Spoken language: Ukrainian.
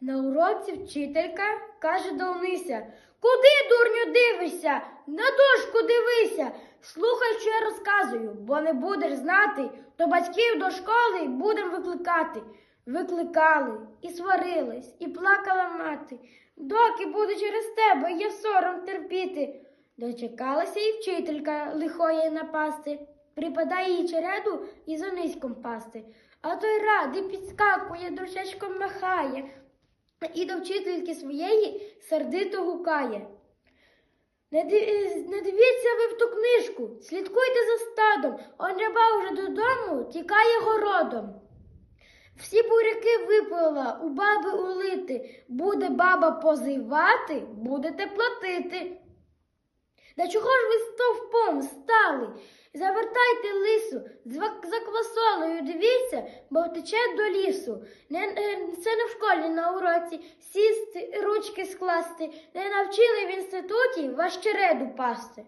На уроці вчителька каже до Онися, Куди, дурню, дивишся? На дошку дивися. Слухай, що я розказую, бо не будеш знати, то батьків до школи будем викликати. Викликали і сварились, і плакала мати. Доки буду через тебе, я сором терпіти. Дочекалася і вчителька лихої напасти. Припадає їй череду і за низьком пасти. А той радий підскакує, дощечком махає, і до вчительки своєї сердито гукає. Не, диві- не дивіться ви в ту книжку, слідкуйте за стадом, он ряба вже додому тікає городом. Всі буряки випила, у баби улити. Буде баба позивати, будете платити. Да чого ж ви стовпом стали? Завертайте лису, за квасолою дивіться, бо втече до лісу. Не, е, це не в школі на уроці сісти, ручки скласти. Не навчили в інституті ваш череду пасти.